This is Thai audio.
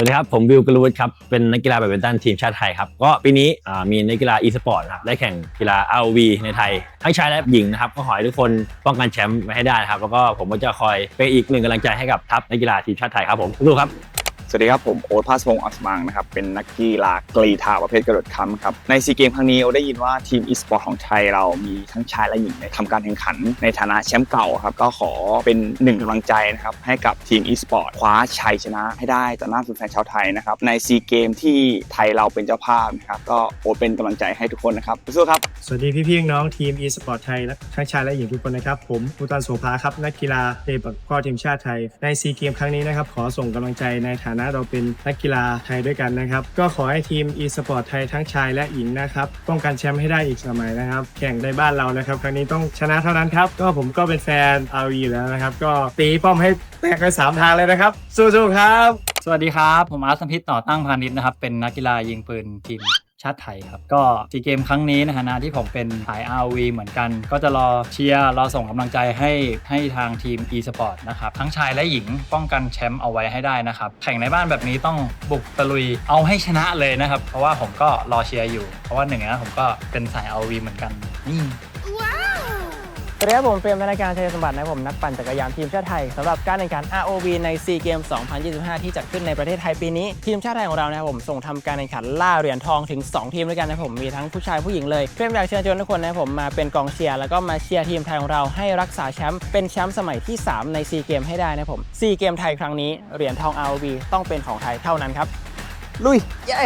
สวัสดีครับ ผมวิวกรวุฒิครับ เป็นนักกีฬาแบดมินตันทีมชาติไทยครับ ก็ปีนี้มีนักกีฬา e สปอร์ตครับ ได้แข่งกีฬา ROV ในไทย ทั้งชายและหญิงนะครับ ก็ขอให้ทุกคนป้องกันแชมป์ไว้ให้ได้ครับ แล้วก็ผมก็จะคอยเป็นอีกหนึ่งกำลังใจให้กับทัพนักกีฬาทีมชาติไทยครับผมสู้ครับ สวัสดีครับ ผมโอ๊ตภาสพงศ์อัศมังนะครับ เป็นนักกีฬากรีธาประเภทกระโดดค้ำครับ ในซีเกมครั้งนี้โอ๊ตได้ยินว่าทีมอีสปอร์ตของไทยเรามีทั้งชายและหญิงในทำการแข่งขัน ในฐานะแชมป์เก่าครับ ก็ขอเป็นหนึ่งกำลังใจนะครับ ให้กับทีมอีสปอร์ตคว้าชัยชนะให้ได้ต่อหน้าแฟนชาวไทยนะครับ ในซีเกมที่ไทยเราเป็นเจ้าภาพนะครับก็โอ๊ตเป็นกำลังใจให้ทุกคนนะครับสู้ครับสวัสดีพี่พี่น้องทีม e-sport ไทยและทั้งชายและหญิงทุกคนนะครับผมอุตันโสภาครับนักกีฬาเตะปักก้อทีมชาติไทยในซีเกมครั้งนี้นะครับขอส่งกำลังใจในฐานะเราเป็นนักกีฬาไทยด้วยกันนะครับ ก็ขอให้ทีม e-sport ไทยทั้งชายและหญิงนะครับป้องกันแชมป์ให้ได้อีกสมัยนะครับ แข่งในบ้านเรานะครับ ครั้งนี้ต้องชนะเท่านั้นครับ ก็ผมก็เป็นแฟน RV อาวีแล้วนะครับ ก็ตีป้อมให้แตกไปสามทางเลยนะครับสู้ๆครับ สวัสดีครับ ผมอาร์ตสัมพิษต่อตั้งพาณิชย์นะครับ เป็นนักกีฬายิงปืนทีม ชาติไทยครับ ก็ซีเกมครั้งนี้ในฐานะที่ผมเป็นสาย RV เหมือนกัน ก็จะรอเชียร์รอส่งกำลังใจให้ให้ทางทีม e-sport นะครับ ทั้งชายและหญิงป้องกันแชมป์เอาไว้ให้ได้นะครับ แข่งในบ้านแบบนี้ต้องบุกตะลุยเอาให้ชนะเลยนะครับ เพราะว่าผมก็รอเชียร์อยู่ เพราะว่าหนึ่งนะผมก็เป็นสาย RV เหมือนกันนี่ สวัสดีครับผมเฟรมธนาการชัยสมบัตินะผมนักปั่นจักรยานทีมชาติไทยสำหรับการแข่งขัน ROV ใน SEA Games 2025 ที่จัดขึ้นในประเทศไทยปีนี้ ทีมชาติไทยของเรานะครับผมส่งทำการแข่งขันล่าเหรียญทองถึง 2 ทีมด้วยกันนะผมมีทั้งผู้ชายผู้หญิงเลยเฟรมอยากเชิญชวนทุกคนนะผมมาเป็นกองเชียร์แล้วก็มาเชียร์ทีมไทยของเราให้รักษาแชมป์เป็นแชมป์สมัยที่ 3 ใน SEA Games ให้ได้นะผม SEA Games ไทยครั้งนี้เหรียญทอง ROV ต้องเป็นของไทยเท่านั้นครับลุยเย้